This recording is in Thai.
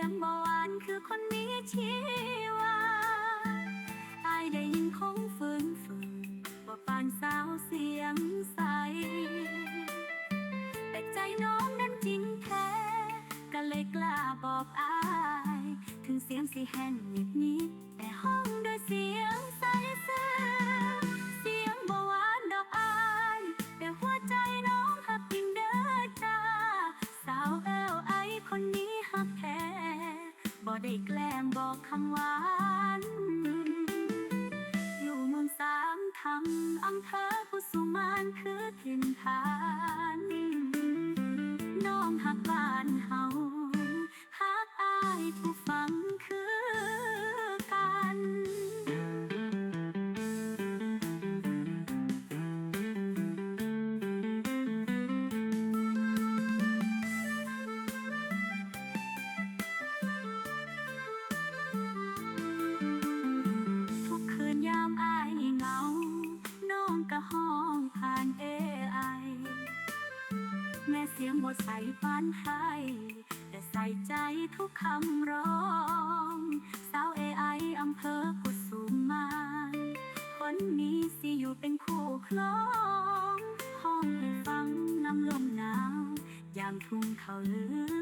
เสียงเบาหวานคือคนมีชีวาอายได้ยินคงฝืนฝืนว่าปานสาวเสียงใส แต่ใจน้องนั้นจริงแท้ ก็เลยกล้าบอกอาย ถึงเสียงสิแห้งนิดนิดแต่ห้อง อกคำหวาน อยู่เมืองสามคำอำเภอกุสุมานคือถิ่นฐาน น้องหักบ้านเฮาหักอายผู้ ปันให้ แต่ใส่ใจทุกคำร้องสาวเอไออำเภอกุสุมานคนนี้สิอยู่เป็นคู่คลอง ห้องฟังน้ำลมหนาว ยามทุ่งเขาเหลือ